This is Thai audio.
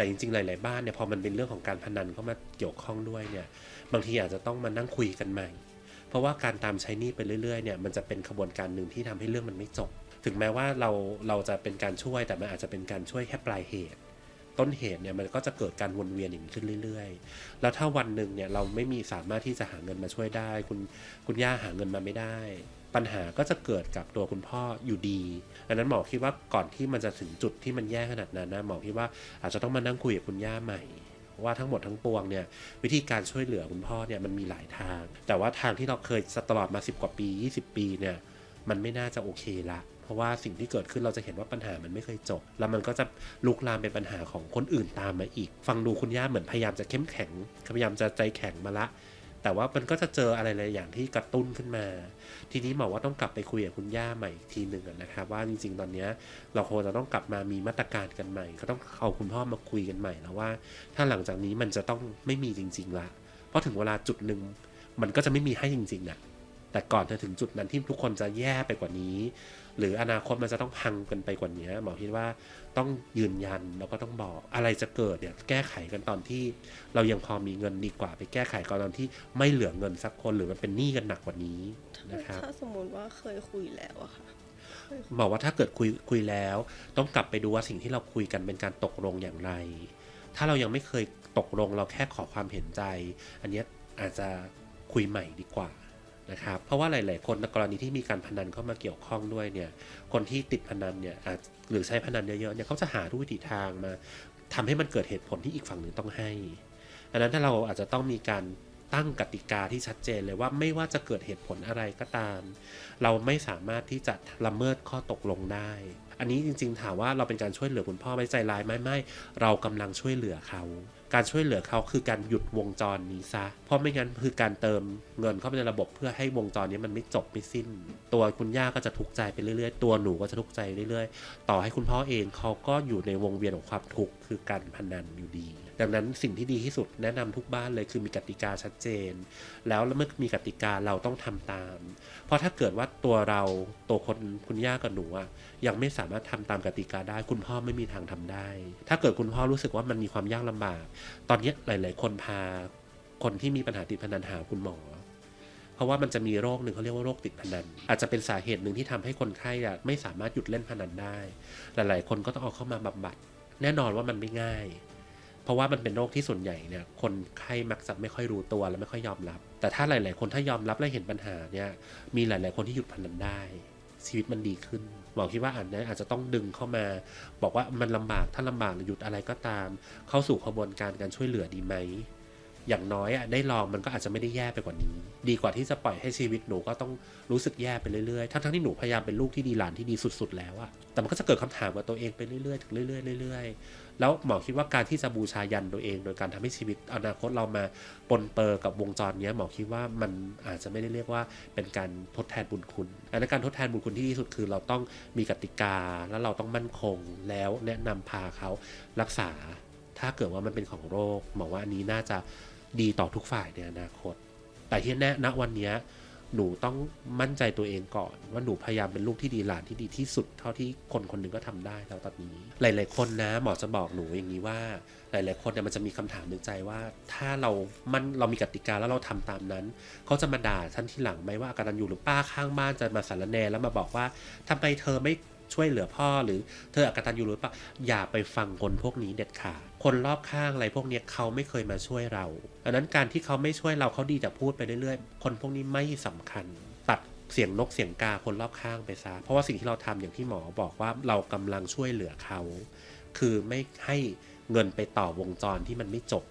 แต่จริงๆ หลาย ๆ บ้านเนี่ยพอมันเป็นเรื่องของการพนันเข้ามาเกี่ยวข้องด้วยเนี่ยบางทีอาจจะต้องมานั่งคุยกันใหม่ เพราะว่าการตามใช้หนี้ไปเรื่อยๆเนี่ยมันจะเป็นขบวนการหนึ่งที่ทำให้เรื่องมันไม่จบ ถึงแม้ว่าเราเราจะเป็นการช่วยแต่มันอาจจะเป็นการช่วยแค่ปลายเหตุ ต้นเหตุเนี่ยมันก็จะเกิดการวนเวียนอย่างนี้ขึ้นเรื่อยๆ แล้วถ้าวันหนึ่งเนี่ยเราไม่มีสามารถที่จะหาเงินมาช่วยได้ คุณคุณย่าหาเงินมาไม่ได้ ปัญหาก็จะเกิดกับตัวคุณพ่ออยู่ดีดังนั้นหมอคิดว่าก่อนที่มันจะถึงจุดที่มันแย่ขนาดนั้นนะหมอคิดว่าอาจจะต้องมานั่งคุยกับคุณย่าใหม่ว่าทั้งหมดทั้งปวงเนี่ยวิธีการช่วยเหลือคุณพ่อเนี่ยมันมีหลายทาง แต่ว่าทางที่เราเคยตลอดมา 10 กว่าปี 20 ปีเนี่ยมันไม่น่าจะโอเคละ ราะว่าสิ่งที่เกิดขึ้นเราจะเห็นว่าปัญหามันไม่เคยจบ แล้วมันก็จะลุกลามเป็นปัญหาของคนอื่นตามมาอีก ฟังดูคุณย่าเหมือนพยายามจะเข้มแข็ง พยายามจะใจแข็งมาละ แต่ว่ามันก็จะเจออะไรหลายอย่างที่กระตุ้นขึ้นมา ทีนี้หมอว่าต้องกลับไปคุยกับคุณย่าใหม่อีกทีหนึ่งนะครับว่าจริงๆ ตอนนี้เราคงจะต้องกลับมามีมาตรการกันใหม่ ก็ต้องเอาคุณพ่อมาคุยกันใหม่แล้วว่า ถ้าหลังจากนี้มันจะต้องไม่มีจริงๆละเพราะถึงเวลาจุดหนึ่งมันก็จะไม่มีให้จริงๆอะ แต่ก่อนจะถึงจุดนั้นที่ทุกคนจะแย่ไปกว่านี้ หรืออนาคตมันจะต้องพังกันไปกว่านี้หมอคิดว่าต้องยืนยันแล้วก็ต้องบอกอะไรจะเกิดเนี่ยแก้ไขกันตอนที่ เรายังพอมีเงินดีกว่าไปแก้ไขกันตอนที่ไม่เหลือเงินสักคนหรือมันเป็นหนี้กันหนักกว่านี้นะครับถ้าสมมติว่าเคยคุยแล้วอะค่ะบอกว่าถ้าเกิดคุยคุยแล้ว ต้องกลับไปดูว่าสิ่งที่เราคุยกันเป็นการตกลงอย่างไร ถ้าเรายังไม่เคยตกลงเราแค่ขอความเห็นใจ อันเนี้ยอาจจะคุยใหม่ดีกว่า นะครับ เพราะว่าหลาย ๆ คนในกรณีที่มีการพนันเข้ามาเกี่ยวข้องด้วยเนี่ย คนที่ติดพนันเนี่ยหรือใช้พนันเยอะ ๆ เนี่ยเขาจะหาทุกวิถีทางมาทำให้มันเกิดเหตุผลที่อีกฝั่งหนึ่งต้องให้อันนั้นถ้าเราอาจจะต้องมีการตั้งกติกาที่ชัดเจนเลยว่าไม่ว่าจะเกิดเหตุผลอะไรก็ตาม เราไม่สามารถที่จะละเมิดข้อตกลงได้ อันนี้จริง ๆ ถามว่าเราเป็นการช่วยเหลือคุณพ่อไม่ใจร้ายไหมไม่เรากำลังช่วยเหลือเขาการช่วยเหลือเขาคือการหยุดวงจรนี้ซะ เพราะไม่งั้นคือการเติมเงินเข้าไปในระบบเพื่อให้วงจรนี้มันไม่จบไม่สิ้น ตัวคุณย่าก็จะทุกข์ใจไปเรื่อยๆ ตัวหนูก็จะทุกข์ใจเรื่อยๆ ต่อให้คุณพ่อเองเขาก็อยู่ในวงเวียนของความทุกข์คือการพนันอยู่ดี ดังนั้นสิ่งที่ดีที่สุดแนะนำทุกบ้านเลยคือมีกติกาชัดเจน แล้วเมื่อมีกติกาเราต้องทำตาม เพราะถ้าเกิดว่าตัวเราตัวคนคุณย่ากับหนูยังไม่สามารถทำตามกติกาได้ คุณพ่อไม่มีทางทำได้ ถ้าเกิดคุณพ่อรู้สึกว่ามันมีความยากลำบาก ตอนนี้หลาย ๆ คนพาคนที่มีปัญหาติดพนันหาคุณหมอเพราะว่ามันจะมีโรคหนึ่งเขาเรียกว่าโรคติดพนัน อาจจะเป็นสาเหตุหนึ่งที่ทำให้คนไข้ไม่สามารถหยุดเล่นพนันได้ หลาย ๆ คนก็ต้องเอาเข้ามาบำบัด แน่นอนว่ามันไม่ง่าย ราะว่ามันเป็นโรคที่ส่วนใหญ่เนี่ยคนไข้มักจะไม่ค่อยรู้ตัวและไม่ค่อยยอมรับ แต่ถ้าหลาย ๆ คนถ้ายอมรับและเห็นปัญหาเนี่ยมีหลาย ๆ คนที่หยุดพนันได้ ชีวิตมันดีขึ้นหมอคิดว่าอันนี้อาจจะต้องดึงเข้ามา บอกว่ามันลำบากถ้าลำบากหรือหยุดอะไรก็ตาม เข้าสู่ขบวนการการช่วยเหลือดีไหม อย่างน้อยอะได้ลองมันก็อาจจะไม่ได้แย่ไปกว่านี้ ดีกว่าที่จะปล่อยให้ชีวิตหนูก็ต้องรู้สึกแย่ไปเรื่อยๆ ทั้งๆที่หนูพยายามเป็นลูกที่ดีหลานที่ดีสุด ๆ แล้วอะแต่มันก็จะเกิดคำถามกับตัวเองไปเรื่อยๆถึงเรื่อยๆเรื่อยๆ แล้วหมอคิดว่าการที่จะบูชายันตัวเอง โดยการทำให้ชีวิตอนาคตเรามาปนเปื้อกับวงจรเนี้ยหมอคิดว่ามันอาจจะไม่ได้เรียกว่าเป็นการทดแทนบุญคุณอันนั้นการทดแทนบุญคุณที่ดีที่สุดคือเราต้องมีกติกาแล้วเราต้องมั่นคงแล้วแนะนำพาเขารักษา ถ้าเกิดว่ามันเป็นของโรคหมอว่าอันนี้น่าจะดีต่อทุกฝ่ายในอนาคต แต่ที่แน่ณวันนี้หนูต้องมั่นใจตัวเองก่อน ว่าหนูพยายามเป็นลูกที่ดีหลานที่ดีที่สุดเท่าที่คนคนหนึ่งก็ทำได้แล้วตอนนี้ หลาย ๆ คนนะหมอจะบอกหนูอย่างนี้ว่า หลาย ๆ คนเนี่ยมันจะมีคำถามในใจว่า ถ้าเรามันเรามีกติกาแล้วเราทำตามนั้นเขาจะมาด่าท่านที่หลังไหมว่าอาการันอยู่หรือป้าข้างบ้านจะมาสารแนแล้วมาบอกว่าทำไมเธอไม่ ช่วยเหลือพ่อหรือเธออากตันอยู่หรือเปล่าอย่าไปฟังคนพวกนี้เด็ดขาดคนรอบข้างอะไรพวกนี้เขาไม่เคยมาช่วยเราอันนั้นการที่เขาไม่ช่วยเราเขาดีแต่พูดไปเรื่อยๆ คนพวกนี้ไม่สำคัญ ตัดเสียงนกเสียงกาคนรอบข้างไปซะเพราะว่าสิ่งที่เราทำอย่างที่หมอบอกว่าเรากำลังช่วยเหลือเขา คือไม่ให้เงินไปต่อวงจรที่มันไม่จบ